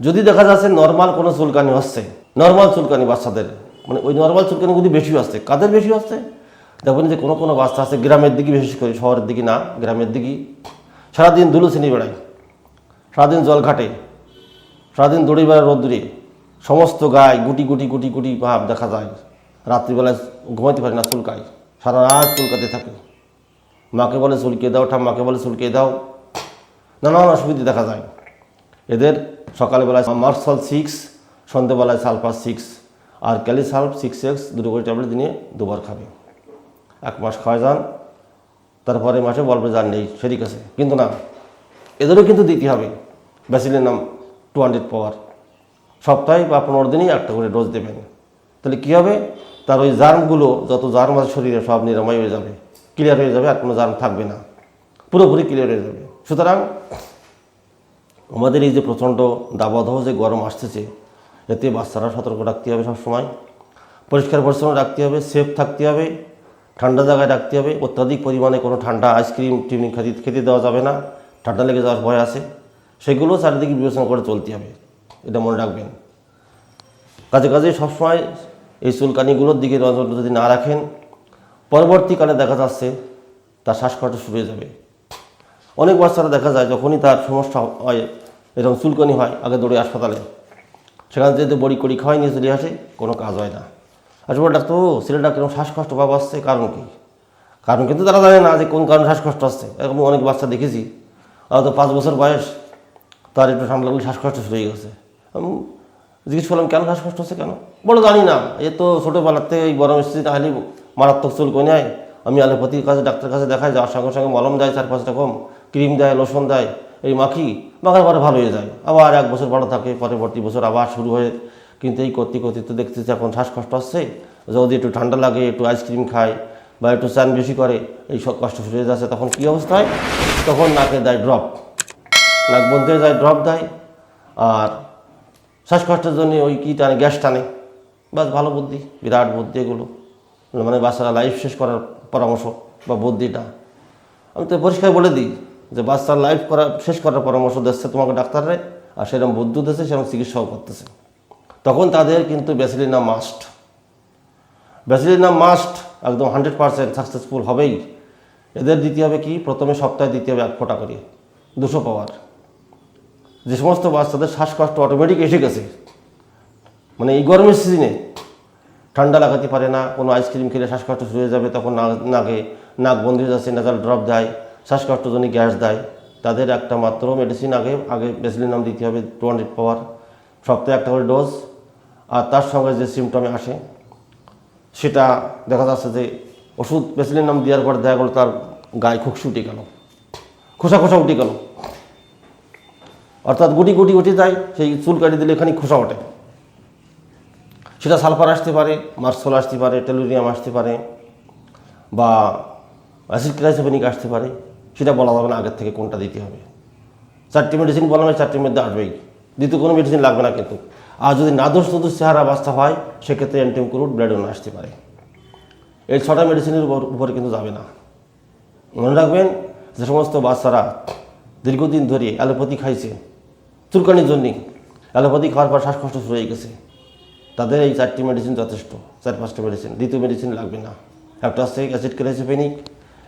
যদি দেখা যাচ্ছে নর্মাল কোনো চুলকানি হচ্ছে নর্মাল চুলকানি বাচ্চাদের মানে ওই নর্মাল চুলকানিগুলি বেশি আসছে। কাদের বেশি আসছে? দেখবেন যে কোনো কোনো বাচ্চা আছে গ্রামের দিকে, বিশেষ করে শহরের দিকে না, গ্রামের দিকে। সারাদিন ধুলো ছিনি বেড়ায়, সারাদিন জল ঘাটে, সারাদিন দড়ি বেড়ায় রোদ্দুরে। সমস্ত গায়ে গুটি গুটি গুটি গুটি ভাব দেখা যায়। রাত্রিবেলায় ঘুমাইতে পারে না, চুলকায়। সারা রাত চুলকাতে থাকে। মাকে বলে চুলকে দাও, ঠাম্মাকে বলে চুলকে দাও। নানান অসুবিধা দেখা যায়। এদের সকালবেলায় মার্সল সিক্স, সন্ধ্যেবেলায় সালফার সিক্স আর ক্যালিসালফ সিক্স এক্স দুটো করে ট্যাবলেট দিনে দুবার খাবে। এক মাস খাওয়া যান তারপরে মাসে বলবে যান নেই সেদিক আছে। কিন্তু না, এদেরও কিন্তু দিতে হবে। ব্যাসিলের নাম টু হান্ড্রেড পাওয়ার সপ্তাহে বা পনেরো দিনই একটা করে ডোজ দেবেন। তাহলে কী হবে? তার ওই জার্মগুলো যত জার্ম আছে শরীরে, সব নিরাময় হয়ে যাবে। ক্লিয়ার হয়ে যাবে, আর কোনো জার্ম থাকবে না। পুরোপুরি ক্লিয়ার হয়ে যাবে। সুতরাং আমাদের এই যে প্রচণ্ড দাবদাহ যে গরম আসতেছে, এতে বাচ্চারা সতর্ক রাখতে হবে সবসময়। পরিষ্কার পরিচ্ছন্ন রাখতে হবে সেফ থাকতে হবে, ঠান্ডা জায়গায় রাখতে হবে। অত্যাধিক পরিমাণে কোনো ঠান্ডা আইসক্রিম টিমনি খেতে খেতে দেওয়া যাবে না। ঠান্ডা লেগে যাওয়ার ভয় আছে। সেগুলো চারিদিকে বিবেচনা করে চলতে হবে। এটা মনে রাখবেন। কাজে কাজে সবসময় এই চুলকানিগুলোর দিকে নজর যদি না রাখেন, পরবর্তীকালে দেখা যাচ্ছে তার শ্বাসকষ্ট শুরু হয়ে যাবে। অনেক বাচ্চারা দেখা যায় যখনই তার সমস্যা হয়, এরকম চুলকানি হয়, আগে দৌড়ে হাসপাতালে। সেখান থেকে বড়ি করি খাওয়াই নিয়ে চলে আসে, কোনো কাজ হয় না। আসলে ডাক্তার ও ছেলেটা কীরকম শ্বাসকষ্ট ভাব আসছে, কারণ কি? কারণ কিন্তু তারা জানে না যে কোন কারণে শ্বাসকষ্ট আসছে। এরকম অনেক বাচ্চা দেখেছি হয়তো পাঁচ বছর বয়স, তার একটু ঠান্ডা লাগলে শ্বাসকষ্ট শুরু হয়ে গেছে। আমি জিজ্ঞেস করলাম, কেন শ্বাসকষ্ট হচ্ছে কেন? বলো, জানি না। এ তো ছোটোবেলার থেকে এই গরম স্থিতি তাহলে মারাত্মক চুলকনি হয়। আমি অ্যালোপ্যাথির কাছে, ডাক্তারের কাছে দেখাই, যাওয়ার সঙ্গে সঙ্গে মলম দেয় চার পাঁচ রকম ক্রিম দেয়, লোশন দেয়, এই মাখি মাখার পরে ভালো হয়ে যায়। আবার এক বছর ভালো থাকে, পরবর্তী বছর আবার শুরু হয়ে কিন্তু এই করতে করতে তো দেখতেছি এখন শ্বাসকষ্ট আসছে যদি একটু ঠান্ডা লাগে, একটু আইসক্রিম খায় বা একটু চান বেশি করে, এই সব কষ্ট শুরু হয়ে যাচ্ছে। তখন কী অবস্থা হয়? তখন নাকে দেয় ড্রপ নাক বন্ধ হয়ে যায় ড্রপ দেয়। আর শ্বাসকষ্টের জন্য ওই কী টানে? গ্যাস টানে। বাস ভালো বুদ্ধি, বিরাট বুদ্ধি এগুলো। মানে বাচ্চারা লাইফ শেষ করার পরামর্শ বা বুদ্ধিটা। আমি তো পরিষ্কার বলে দিই যে বাচ্চার লাইফ করা, শেষ করার পরামর্শ দিচ্ছে তোমাকে ডাক্তাররে, আর সেরকম বুদ্ধি দিচ্ছে, সেরকম চিকিৎসাও করতেছে। তখন তাদের কিন্তু ব্যাসিলিনা মাস্ট ব্যাসিলিনা মাস্ট একদম হান্ড্রেড পারসেন্ট সাকসেসফুল হবেই। এদের দিতে হবে কি? প্রথমে সপ্তাহে দিতে হবে এক ফোঁটা করে, দুশো পাওয়ার। যে সমস্ত বাচ্চাদের শ্বাসকষ্ট অটোমেটিক এসে গেছে। মানে এই গরমের সিজনে ঠান্ডা লাগাতে পারে না, কোনো আইসক্রিম খেলে শ্বাসকষ্ট শুরু হয়ে যাবে, তখন নাকে নাক বন্ধ হয়ে যাচ্ছে নাজাল ড্রপ দেয়। শ্বাসকষ্টজনিত গ্যাস দেয়। তাদের একটা মাত্র মেডিসিন আগে আগে বেসিলিন নাম দিতে হবে টু হান্ড্রেড পাওয়ার সপ্তাহে একটা করে ডোজ আর তার সঙ্গে যে সিমটমে আসে, সেটা দেখা যাচ্ছে যে ওষুধ বেসিলিন নাম দেওয়ার পর দেখা গেলো তার গায়ে খুকসি উঠে গেল, খোসা খোসা উঠে গেল। অর্থাৎ গুটি গুটি উঠে যায়, সেই চুল কাটি দিলে এখানে খোসা ওঠে। সেটা সালফার আসতে পারে, মার্সল আসতে পারে, টেলুরিয়াম আসতে পারে, বা অ্যাসিড ক্রাইসোপেনিক আসতে পারে। সেটা বলা যাবে না আগের থেকে কোনটা দিতে হবে। চারটি মেডিসিন বললাম, এই চারটির মধ্যে আসবেই। দ্বিতীয় কোনো মেডিসিন লাগবে না কিন্তু। আর যদি নাদোষ নদোষ চেহারা অবস্থা হয়, সেক্ষেত্রে অ্যান্টিমক্রুট ব্লেডন আসতে পারে। এই ছটা মেডিসিনের উপর- কিন্তু যাবে না। মনে রাখবেন, যে সমস্ত বাচ্চারা দীর্ঘদিন ধরে অ্যালোপ্যাথি খাইছে, চুলকানির জন্যে অ্যালোপ্যাথি খাওয়ার পর শ্বাসকষ্ট শুরু হয়ে গেছে। তাদের এই চারটি মেডিসিন যথেষ্ট, চার পাঁচটা মেডিসিন দ্বিতীয় মেডিসিন লাগবে না। একটা আছে অ্যাসিড ক্রাইসোপেনিক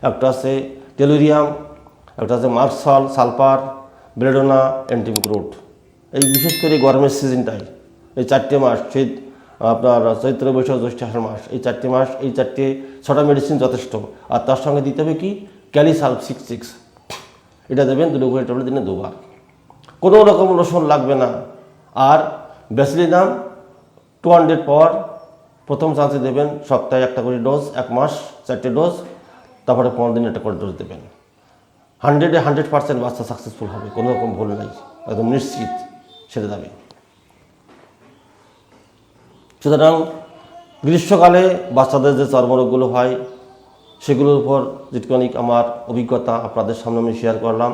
একটা আছে টেলুরিয়াম একটা আছে মার্কসল সালফার ব্লেডোনা অ্যান্টিমক্রুট এই বিশেষ করে গরমের সিজনটাই এই চারটে মাস শীত আপনার চৈত্র, বৈশাখ, জ্যৈষ্ঠ, আষাঢ় মাস, এই চারটে মাস, এই চারটে, ছটা মেডিসিন যথেষ্ট। আর তার সঙ্গে দিতে হবে কি? ক্যালিসাল সিক্স সিক্স এটা দেবেন দুটো করে ট্যাবলেট দিনে দুবার। কোনো রকম রসুন লাগবে না। আর ব্যাসিলিনাম টু হান্ড্রেড পাওয়ার প্রথম চান্সে দেবেন সপ্তাহে একটা করে ডোজ এক মাস, চারটে ডোজ তারপরে পনেরো দিন একটা করে দেবেন। হান্ড্রেডে হান্ড্রেড পার্সেন্ট বাচ্চা সাকসেসফুল হবে, কোনো রকম ভুল নাই, একদম নিশ্চিত সেরে যাবে। সুতরাং গ্রীষ্মকালে বাচ্চাদের যে চর্মরোগগুলো হয়, সেগুলোর উপর যেটুখানি আমার অভিজ্ঞতা আপনাদের সামনে আমি শেয়ার করলাম।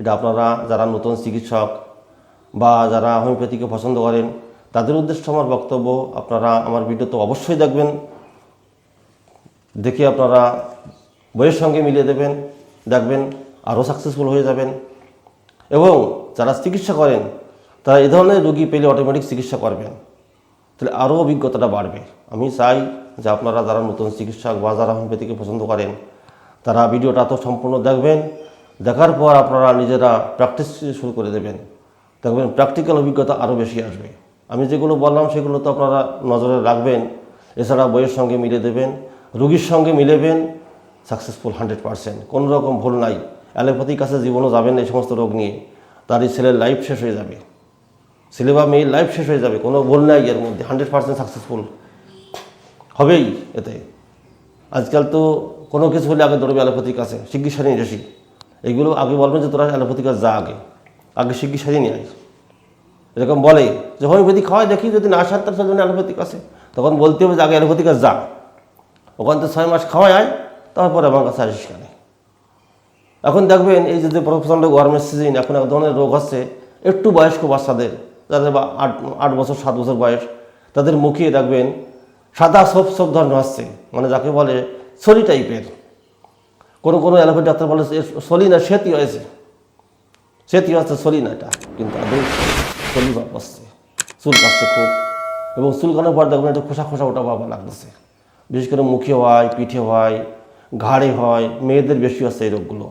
এটা আপনারা যারা নতুন চিকিৎসক বা যারা হোমিওপ্যাথিকে পছন্দ করেন, তাদের উদ্দেশ্যে আমার বক্তব্য, আপনারা আমার ভিডিও তো অবশ্যই দেখবেন। দেখে আপনারা বইয়ের সঙ্গে মিলিয়ে দেবেন, দেখবেন আরও সাকসেসফুল হয়ে যাবেন। এবং যারা চিকিৎসা করেন, তারা এ ধরনের রোগী পেলে অটোমেটিক চিকিৎসা করবেন। তাহলে আরও অভিজ্ঞতাটা বাড়বে। আমি চাই যে আপনারা যারা নতুন চিকিৎসক বা যারা হোমিওপ্যাথিকে পছন্দ করেন, তারা ভিডিওটা তো সম্পূর্ণ দেখবেন। দেখার পর আপনারা নিজেরা প্র্যাকটিস শুরু করে দেবেন। দেখবেন প্র্যাকটিক্যাল অভিজ্ঞতা আরও বেশি আসবে। আমি যেগুলো বললাম, সেগুলো তো আপনারা নজরে রাখবেন। এছাড়া বইয়ের সঙ্গে মিলে দেবেন, রুগীর সঙ্গে মিলেবেন সাকসেসফুল হান্ড্রেড পারসেন্ট কোনো রকম ভুল নাই। অ্যালোপ্যাথির কাছে জীবনও যাবেন এই সমস্ত রোগ নিয়ে। তার এই ছেলের লাইফ শেষ হয়ে যাবে। ছেলে বা মেয়ের লাইফ শেষ হয়ে যাবে। কোনো ভুল নাই এর মধ্যে। হান্ড্রেড পার্সেন্ট সাকসেসফুল হবেই এতে। আজকাল তো কোনো কিছু হলে আগে দৌড়বে অ্যালোপ্যাথির কাছে। চিকিৎসা নিয়ে আসি এগুলো আগে বলবেন যে তোরা অ্যালোপ্যাথির কাছে যা আগে। আগে চিকিৎসা নিয়ে আয়। এরকম বলে যে হোমিওপ্যাথি খাওয়াই দেখি যদি না সার তার জন্য অ্যালোপ্যাথিক আছে তখন বলতে হবে যে আগে অ্যালোপ্যাথিক যা। ওখান থেকে ছয় মাস খাওয়াই আয়। তারপরে আমার কাছে আসিস কেন? এখন দেখবেন এই যে প্রচণ্ড গরমের সিজন এখন এক ধরনের রোগ হচ্ছে একটু বয়স্ক বাচ্চাদের, যাদের বা আট আট বছর, সাত বছর বয়স, তাদের মুখে দেখবেন সাদা সব সব ধরনের হচ্ছে মানে যাকে বলে সলি টাইপের। কোনো কোনো অ্যালোপ্যাথি ডাক্তার বলে সলি না, সেতি হয়েছে। সেতি হচ্ছে সলি না এটা। কিন্তু আদৌ সলি ভাব আসছে চুল কাটছে খুব। এবং চুলকানোর পর দেখবেন একটু খোসা খোসা ওটা বাবা লাগতেছে। বিশেষ করে মুখে হয়, পিঠে হয় ঘাড়ে হয়, মেয়েদের বেশি হচ্ছে এই রোগগুলো।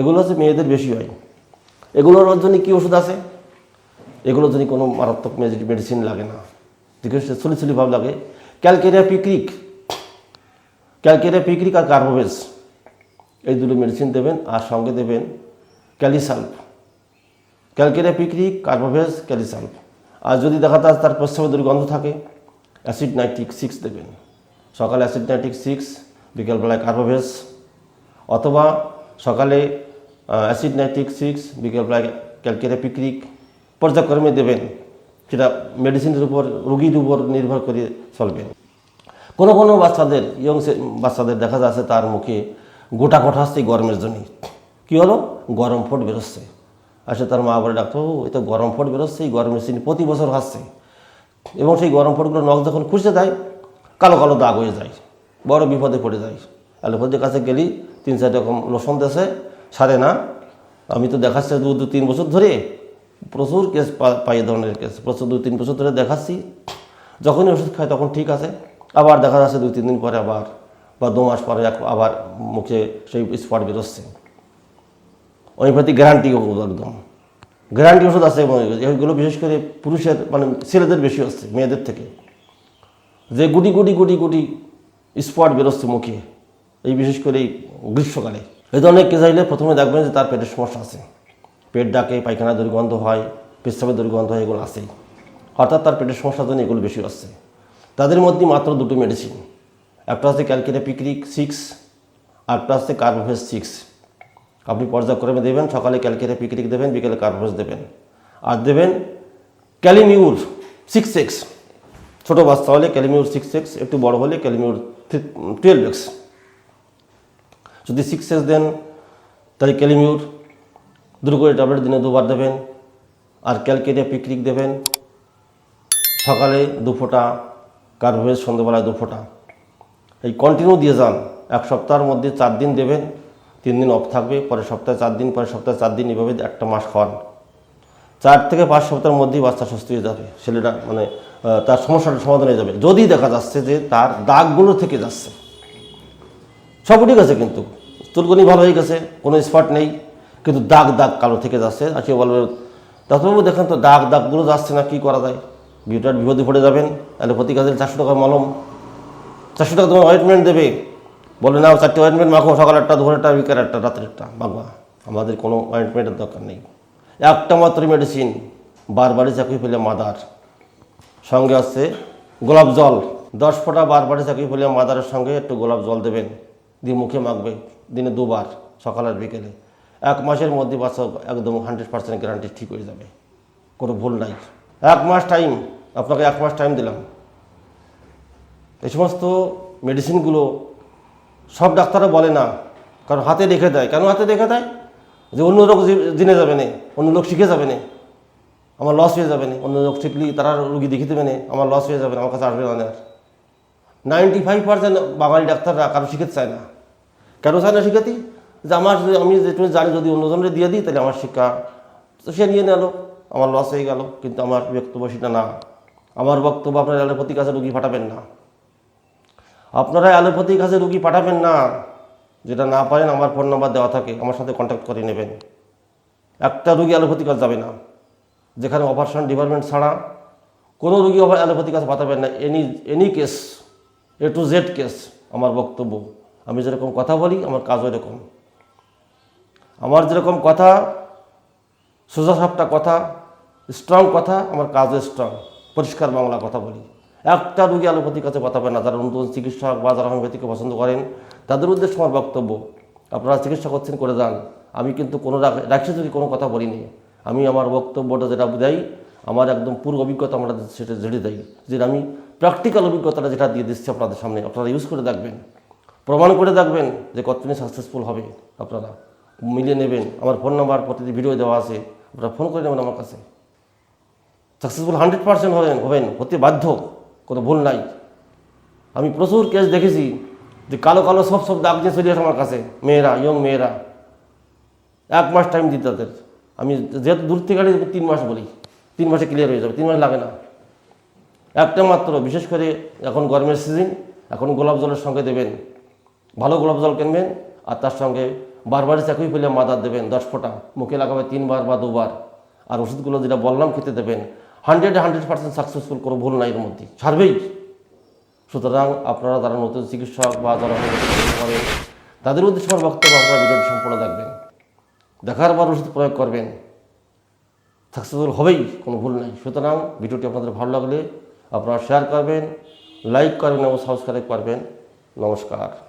এগুলো হচ্ছে মেয়েদের বেশি হয়। এগুলোর জন্য কী ওষুধ আছে? এগুলোর জন্য কোনো মারাত্মক মেডিসিন লাগে না। দেখে ছলি ছলি ভাব লাগে। ক্যালকেরিয়া পিক্রিক ক্যালকেরিয়া পিক্রিক আর কার্বোভেজ এই দুটো মেডিসিন দেবেন আর সঙ্গে দেবেন kali sulph calcarea picric carbo veg kali sulph আর যদি দেখা যায় তার প্রস্রাবে দুর্গন্ধ থাকে অ্যাসিড নাইট্রিক সিক্স দেবেন। সকালে অ্যাসিড নাইট্রিক সিক্স বিকেলবেলায় কার্বোভেজ, অথবা সকালে অ্যাসিড নাইট্রিক সিক্স, বিকেলবেলায় ক্যালকেরিয়া পিক্রিক পর্যায়ক্রমে দেবেন। সেটা মেডিসিনের উপর, রোগীর উপর নির্ভর করে চলবে। কোনো কোনো বাচ্চাদের, ইয়ং বাচ্চাদের দেখা যাচ্ছে তার মুখে গোটা গোটা আসছে গরমের জন্যই কী হলো? গরম ফোট বেরোচ্ছে। আসে তার মা বলে, ডাক্তার ও এই তো গরম ফোট বেরোচ্ছে, এই গরমের সিনি প্রতি বছর আসছে এবং সেই গরম ফোটগুলো নখ যখন খুঁজতে দেয়, কালো কালো দাগ হয়ে যায়। বড় বিপদে পড়ে যায় অ্যালোপ্যাথির কাছে গেলি, তিন চার রকম লোশন দেশে সারে না। আমি তো দেখাচ্ছি দু দু, তিন বছর ধরে। প্রচুর কেস পাই ধরনের কেস প্রচুর দু, তিন বছর ধরে দেখাচ্ছি। যখনই ওষুধ খায় তখন ঠিক আছে। আবার দেখা যাচ্ছে দুই তিন দিন পরে আবার, বা দু মাস পরে আবার মুখে সেই স্পট বেরোচ্ছে। হোমিওপ্যাথি গ্যারান্টি একদম। গ্যারান্টি ওষুধ আছে এগুলো বিশেষ করে পুরুষের মানে ছেলেদের বেশি হচ্ছে, মেয়েদের থেকে। যে গুটি গুটি গুটি গুটি স্পট বেরোচ্ছে মুখে এই বিশেষ করে গ্রীষ্মকালে। এই ধরনের কেস আইলে প্রথমে দেখবেন যে তার পেটের সমস্যা আছে। পেট ডাকে পায়খানা দুর্গন্ধ হয় পেশাবের দুর্গন্ধ হয়, এগুলো আছেই। অর্থাৎ তার পেটের সমস্যার জন্য এগুলো বেশি হচ্ছে। তাদের মধ্যে মাত্র দুটো মেডিসিন একটা হচ্ছে ক্যালকেরিয়া পিক্রিক সিক্স আরটা হচ্ছে কার্বোভেজ সিক্স আপনি পর্যায়ক্রমে দেবেন, সকালে ক্যালকেরিয়া পিক্রিক দেবেন, বিকেলে কার্বোভেজ দেবেন। আর দেবেন ক্যালিমিউর সিক্স এক্স ছোটো বাচ্চা হলে ক্যালিমিউর সিক্স এক্স একটু বড় হলে ক্যালিমিউর টুয়েলভ এক্স যদি সিক্স এক্স দেন, তাহলে ক্যালিমিউর দুটো করে ট্যাবলেট দিনে দুবার দেবেন, আর ক্যালকেরিয়া পিকনিক দেবেন। সকালে দু ফোঁটা কার্বোভেজ সন্ধ্যেবেলায় দু ফোঁটা। এই কন্টিনিউ দিয়ে যান। এক সপ্তাহের মধ্যে চার দিন দেবেন, তিন দিন অফ থাকবে, পরের সপ্তাহে চার দিন, পরের সপ্তাহে চার দিন, এভাবে একটা মাস খাওয়ান। চার থেকে পাঁচ সপ্তাহের মধ্যেই বাচ্চা সুস্থ হয়ে যাবে ছেলেটা মানে তার সমস্যাটা সমাধান হয়ে যাবে। যদি দেখা যাচ্ছে যে তার দাগগুলো থেকে যাচ্ছে। সব ঠিক আছে কিন্তু। চুলকনি ভালো হয়ে গেছে, কোনো স্পট নেই, কিন্তু দাগ দাগ কালো থেকে যাচ্ছে। আর কেউ বলবে, ডাক্তারবাবু দেখেন তো দাগ দাগগুলো যাচ্ছে না, কী করা যায়? বিউটার বিপদে পড়ে যাবেন অ্যালোপ্যাথি কাজের চারশো টাকা মলম। চারশো টাকা তোমার অয়েন্টমেন্ট দেবে। বলে না চারটে অয়েন্টমেন্ট মাখো, সকাল একটা দুপুর একটা বিকেল একটা রাতের একটা। মাখবা আমাদের কোনো অয়েন্টমেন্টের দরকার নেই। একটা মাত্র মেডিসিন বারবারই চাকরি পেলে মাদার। সঙ্গে আছে গোলাপ জল। দশ ফোঁটা বারবারই চাকরি পেলে মাদারের সঙ্গে একটু গোলাপ জল দেবেন। দিয়ে মুখে মাখবে, দিনে দুবার, সকাল আর বিকেলে। এক মাসের মধ্যে বাচ্চা একদম হান্ড্রেড পার্সেন্ট গ্যারান্টি ঠিক হয়ে যাবে। কোনো ভুল নাই। এক মাস টাইম আপনাকে এক মাস টাইম দিলাম। এই সমস্ত মেডিসিনগুলো সব ডাক্তাররা বলে না, কারণ হাতে রেখে দেয়। কেন হাতে রেখে দেয়? যে অন্য লোক জেনে যাবে না, অন্য লোক শিখে যাবে না। আমার লস হয়ে যাবে না। অন্য লোক শিখলি তারা রুগী দেখিতে দেবে না, আমার লস হয়ে যাবে না, আমার কাছে আসবে না আর। নাইনটি ফাইভ পার্সেন্ট বাঙালি ডাক্তাররা কারও শিখতে চায় না। কেন চায় না শিখাতি যে আমার আমি যেটুকু জানি যদি অন্যজনকে দিয়ে দিই, তাহলে আমার শিক্ষা তো সে নিয়ে নিল। আমার লস হয়ে গেল, কিন্তু আমার বক্তব্য সেটা না। আমার বক্তব্য আপনারা অ্যালোপ্যাথির কাছে রুগী পাঠাবেন না। আপনারা অ্যালোপ্যাথির কাছে রুগী পাঠাবেন না। যেটা না পারেন, আমার ফোন নাম্বার দেওয়া থাকে, আমার সাথে কন্ট্যাক্ট করে নেবেন। একটা রুগী অ্যালোপ্যাথির কাছে যাবে না। যেখানে অপারেশন ডিপার্টমেন্ট ছাড়া কোনো রুগী আবার অ্যালোপ্যাথির কাছে পাঠাবেন না। Any any case A to Z case আমার বক্তব্য। আমি যেরকম কথা বলি, আমার কাজও এরকম। আমার যেরকম কথা সোজা সাপটা কথা স্ট্রং কথা, আমার কাজও স্ট্রং পরিষ্কার বাংলা কথা বলি। একটা রুগী অ্যালোপ্যাথির কাছে পাঠাবেন না, যারা নতুন চিকিৎসক বা যারা হোমিওপ্যাথিকে পছন্দ করেন, তাদের উদ্দেশ্যে আমার বক্তব্য। আপনারা চিকিৎসা করছেন, করে যান। আমি কিন্তু কোনো রাখি যদি কোনো কথা বলিনি আমি আমার বক্তব্যটা যেটা দেয় আমার একদম পুরো অভিজ্ঞতা আমরা সেটা জেড়ে দেয় যে আমি প্র্যাকটিক্যাল অভিজ্ঞতাটা যেটা দিয়ে দিচ্ছি আপনাদের সামনে, আপনারা ইউজ করে দেখবেন। প্রমাণ করে দেখবেন যে কতদিন সাকসেসফুল হবে আপনারা। মিলিয়ে নেবেন। আমার ফোন নাম্বার প্রতিটি ভিডিও দেওয়া আছে, আপনারা ফোন করে নেবেন আমার কাছে। সাকসেসফুল হান্ড্রেড পার্সেন্ট হবেন হবেন, হতে বাধ্য, কোনো ভুল নাই। আমি প্রচুর কেস দেখেছি, যে কালো কালো সব সব দাগ দিয়ে চলে আসে আমার কাছে, মেয়েরা ইয়ং মেয়েরা। এক মাস টাইম দিতে তাদের। যেহেতু দূর থেকে আনি, তিন মাস বলি তিন মাসে ক্লিয়ার হয়ে যাবে তিন মাস লাগে না। একটা মাত্র বিশেষ করে এখন গরমের সিজন এখন গোলাপ জলের সঙ্গে দেবেন ভালো গোলাপ জল কিনবেন আর তার সঙ্গে বারবার চাকুই পেলে মাদার দেবেন দশ ফোঁটা মুখে লাগাবে তিনবার বা দুবার। আর ওষুধগুলো যেটা বললাম খেতে দেবেন। হান্ড্রেড হান্ড্রেড পার্সেন্ট সাকসেসফুল কোনো ভুল নাই এর মধ্যে ছাড়বেই। সুতরাং আপনারা যারা নতুন চিকিৎসক বা যারা তাদের উদ্দেশ্যে আমার বক্তব্য আপনারা ভিডিওটি সম্পূর্ণ দেখবেন। দেখার পর ওষুধ প্রয়োগ করবেন। সাকসেসফুল হবেই, কোনো ভুল নাই। সুতরাং ভিডিওটি আপনাদের ভালো লাগলে আপনারা শেয়ার করবেন লাইক করবেন এবং সাবস্ক্রাইব করবেন। নমস্কার।